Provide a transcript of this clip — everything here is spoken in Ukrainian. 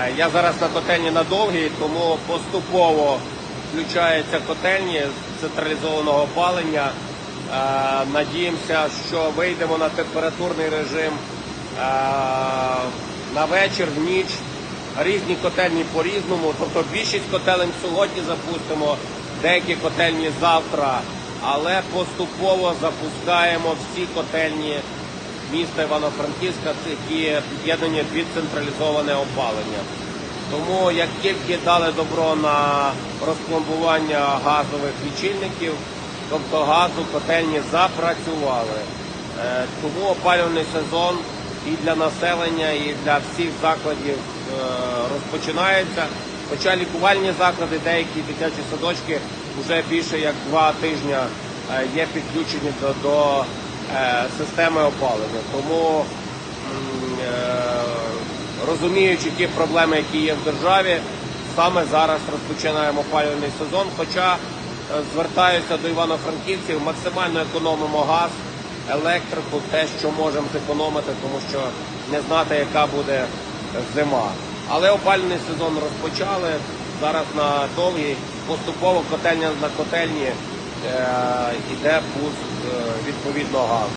Е, Я зараз на котельні на довгій, тому поступово включаються котельні з централізованого опалення. Е, Надіємося, що вийдемо на температурний режим е, на вечір, в ніч. Різні котельні по-різному. Тобто більшість котелень сьогодні запустимо, деякі котельні завтра, але поступово запускаємо всі котельні міста Івано-Франківська, які під'єднані під централізоване опалення. Тому як тільки дали добро на розпломбування газових лічильників, тобто газу котельні запрацювали. Е, Тому опалювальний сезон і для населення, і для всіх закладів е, розпочинається. Хоча лікувальні заклади, деякі дитячі садочки вже більше як два тижні е, є підключені до, системи опалення. Тому е, розуміючи ті проблеми, які є в державі, саме зараз розпочинаємо опалювальний сезон. Хоча е, звертаюся до івано-франківців, максимально економимо газ, електрику, те, що можемо зекономити, тому що не знати, яка буде зима. Але опалювальний сезон розпочали. Зараз на довгій поступово котельня на котельні е, йде пуск е, відповідно газу.